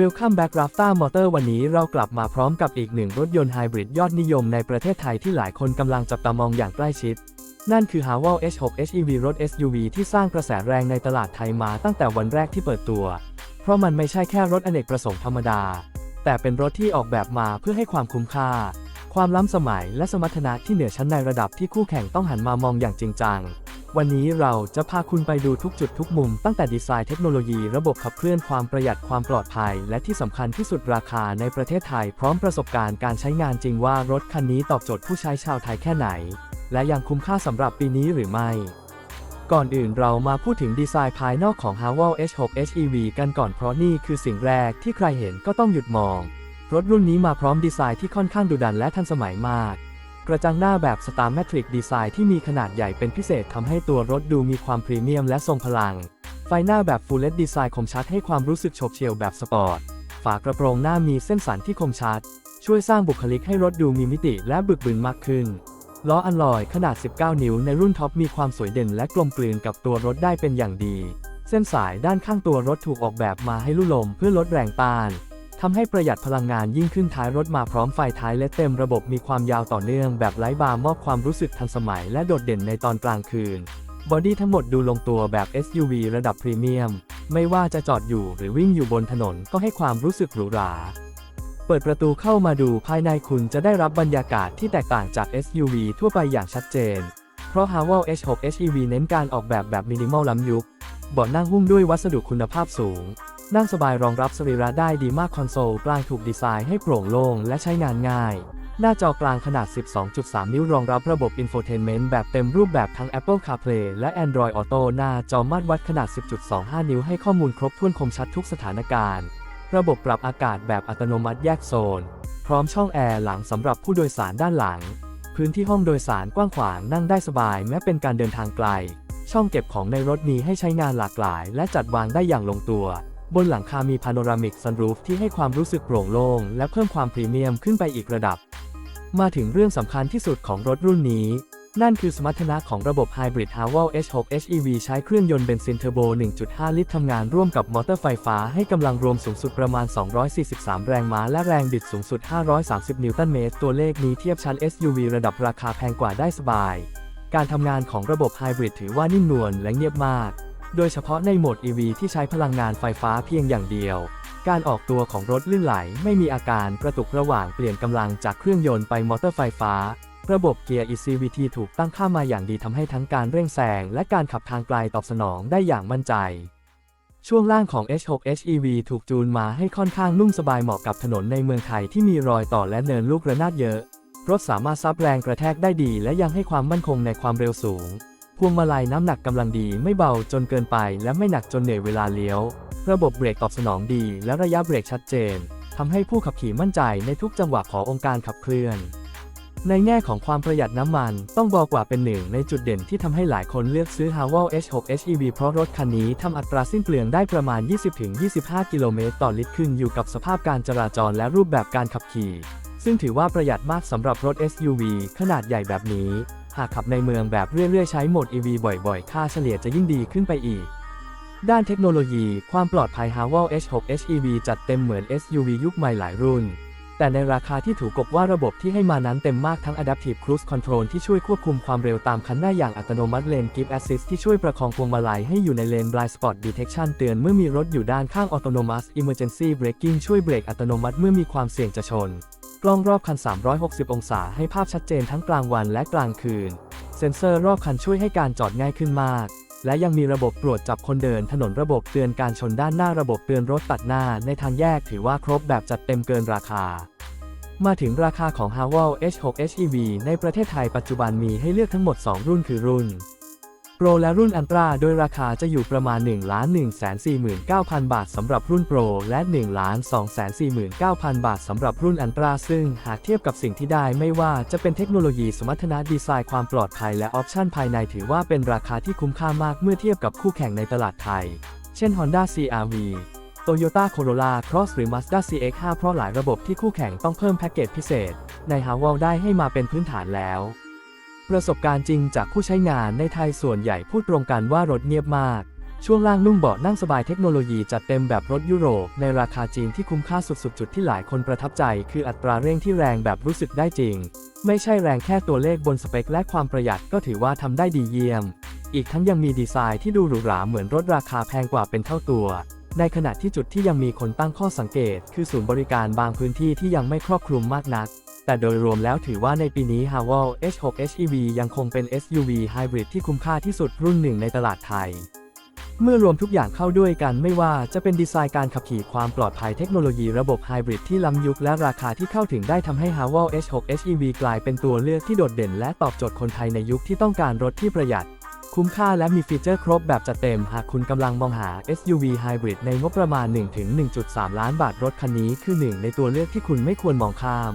Welcome back Rafta Motor วันนี้เรากลับมาพร้อมกับอีกหนึ่งรถยนต์ไฮบริดยอดนิยมในประเทศไทยที่หลายคนกำลังจับตามองอย่างใกล้ชิด นั่นคือ h a w a l H6 HEV รถ SUV ที่สร้างกระแสแรงในตลาดไทยมาตั้งแต่วันแรกที่เปิดตัว เพราะมันไม่ใช่แค่รถอเนกประสงค์ธรรมดา แต่เป็นรถที่ออกแบบมาเพื่อให้ความคุ้มค่า ความล้ำสมัยและสมรรถนะที่เหนือชั้นในระดับที่คู่แข่งต้องหันมามองอย่างจริงจัง วันนี้เราจะพาคุณไปดูทุกจุดทุกมุมตั้งแต่ดีไซน์เทคโนโลยีระบบขับเคลื่อนความประหยัดความปลอดภัย และที่สำคัญที่สุดราคาในประเทศไทย พร้อมประสบการณ์การใช้งานจริงว่ารถคันนี้ตอบโจทย์ผู้ใช้ชาวไทยแค่ไหน และยังคุ้มค่าสำหรับปีนี้หรือไม่ ก่อนอื่นเรามาพูดถึงดีไซน์ภายนอกของ h a w a l H6 HEV กันก่อนเพราะนี่คือสิ่งแรกที่ใครเห็นก็ต้องหยุดมอง รถรุ่นนี้มาพร้อมดีไซน์ที่ค่อนข้างดุดันและทันสมัยมาก กระจังหน้าแบบ Star Matrix ดีไซน์ที่มีขนาดใหญ่เป็นพิเศษทำให้ตัวรถดูมีความพรีเมียมและทรงพลัง ไฟหน้าแบบ Full LED ดีไซน์คมชัดให้ความรู้สึกโฉบเฉี่ยวแบบสปอร์ต ฝากระโปรงหน้ามีเส้นสันที่คมชัด ช่วยสร้างบุคลิกให้รถดูมีมิติและบึกบึนมากขึ้น ล้ออัลลอยขนาด 19 นิ้วในรุ่นท็อปมีความสวยเด่นและกลมกลืนกับตัวรถได้เป็นอย่างดี เส้นสายด้านข้างตัวรถถูกออกแบบมาให้ลู่ลมเพื่อลดแรงต้าน ทำให้ประหยัดพลังงานยิ่งขึ้นท้ายรถมาพร้อมไฟท้ายและเต็มระบบมีความยาวต่อเนื่องแบบไร้บาร์มอบความรู้สึกทันสมัยและโดดเด่นในตอนกลางคืน บอดี้ทั้งหมดดูลงตัวแบบ SUV ระดับพรีเมียม ไม่ว่าจะจอดอยู่หรือวิ่งอยู่บนถนนก็ให้ความรู้สึกหรูหรา เปิดประตูเข้ามาดูภายในคุณจะได้รับบรรยากาศที่แตกต่างจาก SUV ทั่วไปอย่างชัดเจน เพราะ h a w a l H6 HEV เน้นการออกแบบแบบมินิมอลล้ำยุคเบาะนั่งหุ้มด้วยวัสดุคุณภาพสูง นั่งสบายรองรับสรีระได้ดีมากคอนโซลกลางถูกดีไซน์ให้โปร่งโล่งและใช้งานง่าย หน้าจอกลางขนาด 12.3 นิ้วรองรับระบบ Infotainment แบบเต็มรูปแบบทั้ง Apple CarPlay และ Android Auto หน้าจอมาตรวัดขนาด 10.25 นิ้วให้ข้อมูลครบถ้วนคมชัดทุกสถานการณ์ ระบบปรับอากาศแบบอัตโนมัติแยกโซน พร้อมช่องแอร์หลังสำหรับผู้โดยสารด้านหลัง พื้นที่ห้องโดยสารกว้างขวางนั่งได้สบายแม้เป็นการเดินทางไกล ช่องเก็บของในรถมีให้ใช้งานหลากหลาย และจัดวางได้อย่างลงตัว บนหลังคามีพาโนรามิกซันรูฟที่ให้ความรู้สึกโปร่งโล่งและเพิ่มความพรีเมียมขึ้นไปอีกระดับ มาถึงเรื่องสำคัญที่สุดของรถรุ่นนี้ นั่นคือสมรรถนะของระบบ Hybrid h a w a l H6 HEV ใช้เครื่องยนต์เบนซินเทอร์โบ 1.5 ลิตรทำงานร่วมกับมอเตอร์ไฟฟ้าให้กำลังรวมสูงสุดประมาณ 243 แรงม้าและแรงบิดสูงสุด 530 นิวตันเมตร ตัวเลขนี้เทียบชั้น SUV ระดับราคาแพงกว่าได้สบาย การทำงานของระบบไฮบริดถือว่านิ่มนวลและเงียบมาก โดยเฉพาะในโหมด EV ที่ใช้พลังงานไฟฟ้าเพียงอย่างเดียว การออกตัวของรถลื่นไหลไม่มีอาการกระตุกระหว่างเปลี่ยนกำลังจากเครื่องยนต์ไปมอเตอร์ไฟฟ้า ระบบเกียร์ ECVT ถูกตั้งค่ามาอย่างดีทำให้ทั้งการเร่งแซงและการขับทางไกลตอบสนองได้อย่างมั่นใจ ช่วงล่างของ H6 HEV ถูกจูนมาให้ค่อนข้างนุ่มสบายเหมาะกับถนนในเมืองไทยที่มีรอยต่อและเนินลูกระนาดเยอะรถสามารถซับแรงกระแทกได้ดีและยังให้ความมั่นคงในความเร็วสูง พวงมาลัยน้ำหนักกำลังดีไม่เบาจนเกินไปและไม่หนักจนเหนื่อยเวลาเลี้ยว ระบบเบรกตอบสนองดีและระยะเบรกชัดเจนทำให้ผู้ขับขี่มั่นใจในทุกจังหวะขององค์การขับเคลื่อน ในแง่ของความประหยัดน้ำมันต้องบอกว่าเป็นหนึ่งในจุดเด่นที่ทำให้หลายคนเลือกซื้อ h a w a l H6 HEV เพราะรถคันนี้ทำอัตราสิ้นเปลืองได้ประมาณ 20-25 กิโลเมตรต่อลิตรขึ้นอยู่กับสภาพการจราจรและรูปแบบการขับขี่ ซึ่งถือว่าประหยัดมากสำหรับรถ SUV ขนาดใหญ่แบบนี้ หากขับในเมืองแบบเรื่อยๆ ใช้โหมด EV บ่อยๆ ค่าเฉลี่ยจะยิ่งดีขึ้นไปอีก ด้านเทคโนโลยี ความปลอดภัย h a w a l H6 HEV จัดเต็มเหมือน SUV ยุคใหม่หลายรุ่น แต่ในราคาที่ถูกกบว่าระบบที่ให้มานั้นเต็มมากทั้ง Adaptive Cruise Control ที่ช่วยควบคุมความเร็วตามคันหน้าอย่างอัตโนมัติ Lane Keep Assist ที่ช่วยประคองพวงมาลัยให้อยู่ในเลน Blind Spot Detection เตือนเมื่อมีรถอยู่ด้านข้าง Autonomous Emergency Braking ช่วยเบรกอัตโนมัติเมื่อมีความเสี่ยงจะชน กล้องรอบคัน 360 องศาให้ภาพชัดเจนทั้งกลางวันและกลางคืน เซ็นเซอร์รอบคันช่วยให้การจอดง่ายขึ้นมาก และยังมีระบบตรวจจับคนเดินถนนระบบเตือนการชนด้านหน้าระบบเตือนรถตัดหน้าในทางแยกถือว่าครบแบบจัดเต็มเกินราคา มาถึงราคาของ h a w a l H6 HEV ในประเทศไทยปัจจุบันมีให้เลือกทั้งหมด 2 รุ่นคือรุ่น Pro และรุ่น Ultra โดยราคาจะอยู่ประมาณ 1 1 4 9 0 0 0 บาทสำหรับรุ่น Pro และ 1 2 4 9 0 0 0 บาทสำหรับรุ่น Ultra ซึ่งหากเทียบกับสิ่งที่ได้ไม่ว่าจะเป็นเทคโนโลยีสมรรถนะดีไซน์ความปลอดภัยและออปชันภายในถือว่าเป็นราคาที่คุ้มค่ามากเมื่อเทียบกับคู่แข่งในตลาดไทย เช่น Honda CR-V Toyota Corolla Cross หรือ Mazda CX-5 เพราะหลายระบบที่คู่แข่งต้องเพิ่มแพ็กเกจพิเศษ ใน h a w a l ได้ให้มาเป็นพื้นฐานแล้ว ประสบการณ์จริงจากผู้ใช้งานในไทยส่วนใหญ่พูดตรงกันว่ารถเงียบมาก ช่วงล่างนุ่มเบาะนั่งสบายเทคโนโลยีจัดเต็มแบบรถยุโรป ในราคาจริงที่คุ้มค่าสุดๆ จุดที่หลายคนประทับใจ คืออัตราเร่งที่แรงแบบรู้สึกได้จริง ไม่ใช่แรงแค่ตัวเลขบนสเปคและความประหยัดก็ถือว่าทำได้ดีเยี่ยม อีกทั้งยังมีดีไซน์ที่ดูหรูหราเหมือนรถราคาแพงกว่าเป็นเท่าตัว ในขณะที่จุดที่ยังมีคนตั้งข้อสังเกต คือศูนย์บริการบางพื้นที่ที่ยังไม่ครอบคลุมมากนัก แต่โดยรวมแล้วถือว่าในปีนี้ h a w a l H6 HEV ยังคงเป็น SUV Hybrid ที่คุ้มค่าที่สุดรุ่นหนึ่งในตลาดไทย เมื่อรวมทุกอย่างเข้าด้วยกันไม่ว่าจะเป็นดีไซน์การขับขี่ความปลอดภัยเทคโนโลยีระบบไฮบริดที่ล้ำยุคและราคาที่เข้าถึงได้ทำให้ h a w a l H6 HEV กลายเป็นตัวเลือกที่โดดเด่น และตอบโจทย์คนไทยในยุคที่ต้องการรถที่ประหยัด คุ้มค่าและมีฟีเจอร์ครบแบบจัดเต็ม หากคุณกำลังมองหา SUV Hybrid ในงบประมาณ 1-1.3 ล้านบาทรถคันนี้คือหนึ่งในตัวเลือกที่คุณไม่ควรมองข้าม